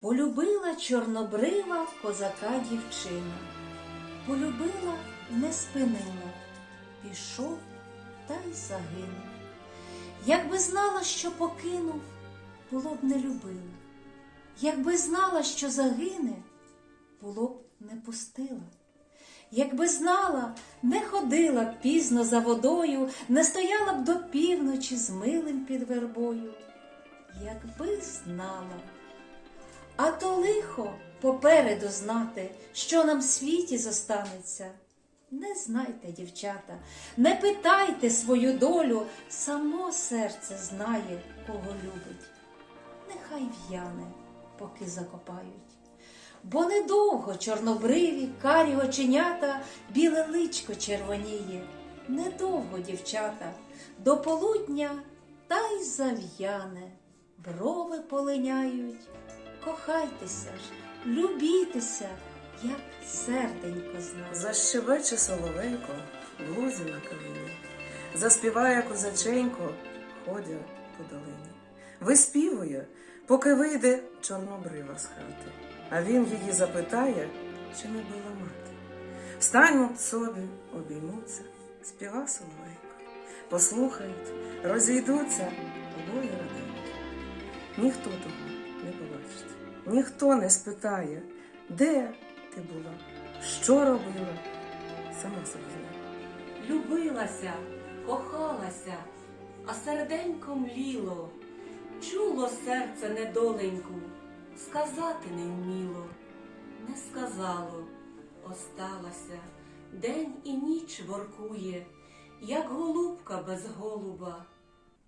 Полюбила чорнобрива козака дівчина, полюбила, не спинила, пішов та й загинув. Якби знала, що покинув, було б не любила. Якби знала, що загине, було б не пустила. Якби знала, не ходила б пізно за водою, не стояла б до півночі з милим під вербою. Якби знала. А то лихо попереду знати, що нам в світі зостанеться. Не знайте, дівчата, не питайте свою долю, само серце знає, кого любить. Нехай в'яне, поки закопають. Бо недовго чорнобриві, карі оченята, біле личко червоніє. Недовго, дівчата, до полудня та й зав'яне, брови полиняють. Кохайтеся ж, любітеся, як серденько знає. Защебече соловейко в лузі на калині, заспіває козаченько, ходя по долині. Виспівує, поки вийде чорнобрива з хати, а він її запитає, чи не була мати. Стануть собі, обіймуться, співа соловейко, послухають, розійдуться, обоє раденькі. Ніхто того не побачить, ніхто не спитає, де ти була, що робила, сама собі. Любилася, кохалася, а серденько мліло, чуло серце недоленьку, сказати не вміло, не сказало, осталася, день і ніч воркує, як голубка без голуба,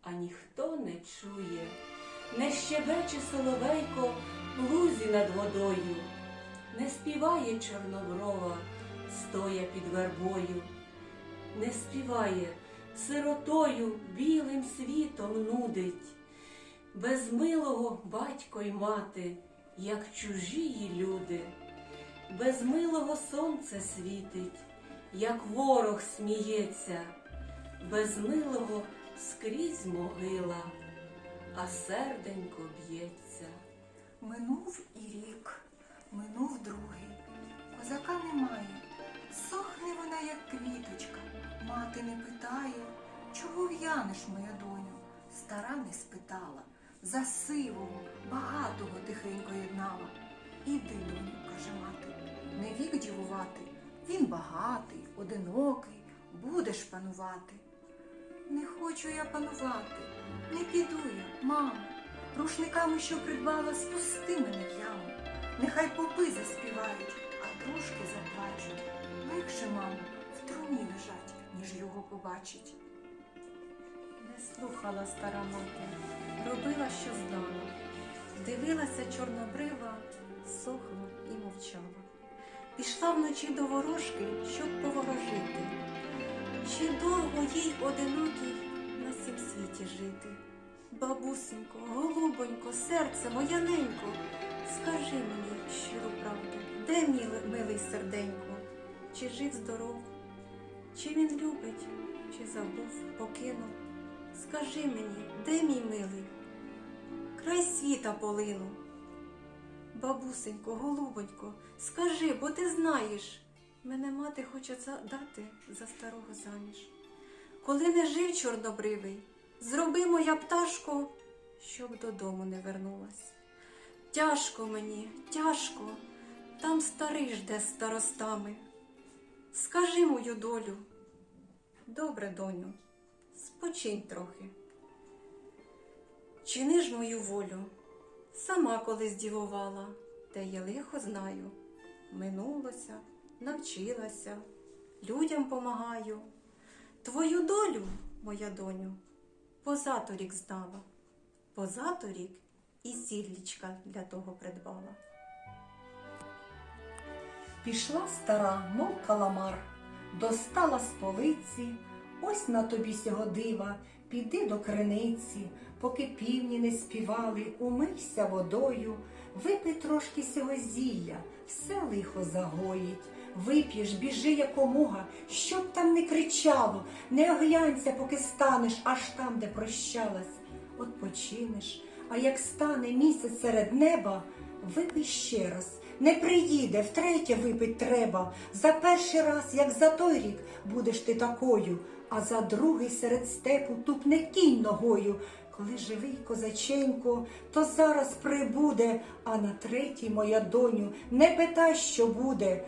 а ніхто не чує, не щебече соловейко в лузі над водою, не співає чорноброва, стоя під вербою. Не співає, сиротою білим світом нудить, без милого батько й мати, як чужії люди, без милого сонце світить, як ворог сміється, без милого скрізь могила, а серденько б'ється. Минув і рік, минув другий. Козака немає. Сохне вона, як квіточка. Мати не питає, чого в'янеш, моя доню? Стара не спитала. За сивого, багатого тихенько єднала. Іди, доню, каже мати, не вік дівувати. Він багатий, одинокий, будеш панувати. Не хочу я панувати, не піду я, мамо. Рушниками, що придбала, спусти мене в яму. Нехай попи заспівають, а дружки заплачуть. Легше, мамо, в труні лежать, ніж його побачить. Не слухала стара мати, робила, що знала. Дивилася чорнобрива, сохла і мовчала. Пішла вночі до ворожки, щоб поворожити. Чи довго їй одинокій на світі жити? Бабусенько, голубонько, серце моя ненько, скажи мені щиру правду, де мілий, милий серденько? Чи жив здоров? Чи він любить, чи забув, покинув? Скажи мені, де мій милий? Край світа полину. Бабусенько, голубонько, скажи, бо ти знаєш, мене мати хоче дати за старого заміж. Коли не жив чорнобривий, зроби моя пташко, щоб додому не вернулась. Тяжко мені, тяжко, там старий жде старостами. Скажи мою долю. Добре, доню, спочинь трохи. Чини ж мою волю, сама колись дівувала, те я лихо знаю. Минулося, навчилася, людям помагаю. Твою долю, моя доню, позаторік знала, позаторік і сіллічка для того придбала. Пішла стара, мов каламар, достала з полиці, ось на тобі сього дива, піди до криниці, поки півні не співали, умийся водою, випий трошки сього зілля, все лихо загоїть. Вип'єш, біжи якомога, щоб там не кричало, не оглянься, поки станеш аж там, де прощалась. От починеш, а як стане місяць серед неба, випий ще раз. Не приїде, втретє випить треба. За перший раз, як за той рік, будеш ти такою, а за другий серед степу тупне кінь ногою. Коли живий козаченько, то зараз прибуде, а на третій, моя доню, не питай, що буде.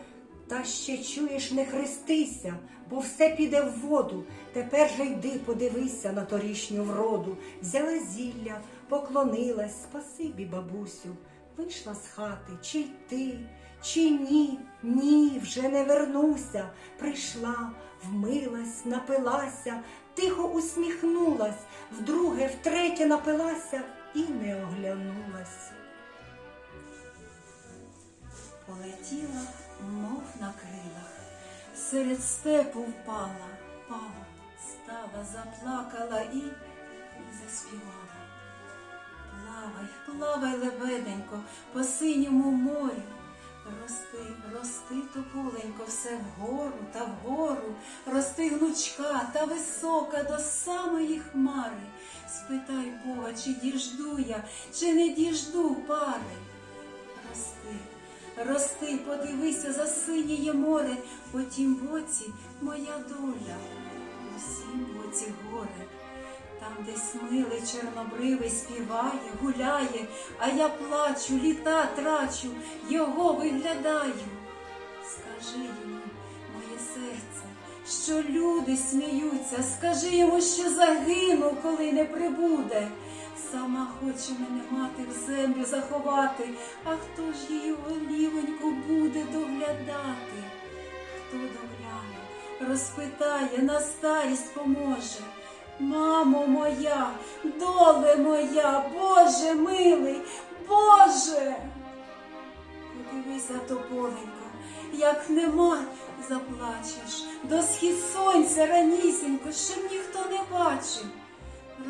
Та ще чуєш, не хрестися, бо все піде в воду. Тепер же йди, подивися на торішню вроду. Взяла зілля, поклонилась, спасибі, бабусю. Вийшла з хати, чи йти, чи ні, ні, вже не вернуся. Прийшла, вмилась, напилася, тихо усміхнулась, вдруге, втретє напилася і не оглянулась. Полетіла, мов на крилах, серед степу впала, пала, стала, заплакала і, і заспівала. Плавай, плавай, лебеденько, по синьому морю. Рости, рости, тополенько, все вгору та вгору, рости гнучка та висока до самої хмари. Спитай Бога, чи діжду я, чи не діжду пари. Рости, рости, подивися за синіє море, по тім боці моя доля, у сім боці горе. Там, де смилий чорнобривий співає, гуляє, а я плачу, літа трачу, його виглядаю. Скажи йому, моє серце, що люди сміються, скажи йому, що загину, коли не прибуде. Сама хоче мене мати в землю заховати, а хто ж її голівоньку буде доглядати? Хто догляне, розпитає, на старість поможе. Мамо моя, доле моя, Боже милий, Боже. Подивися, тополенько, як нема, заплачеш, до схід сонця ранісінько, щоб ніхто не бачив.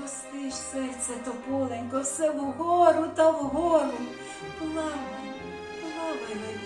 Рости ж серце тополенько, все вгору та вгору. Плавай, плавай,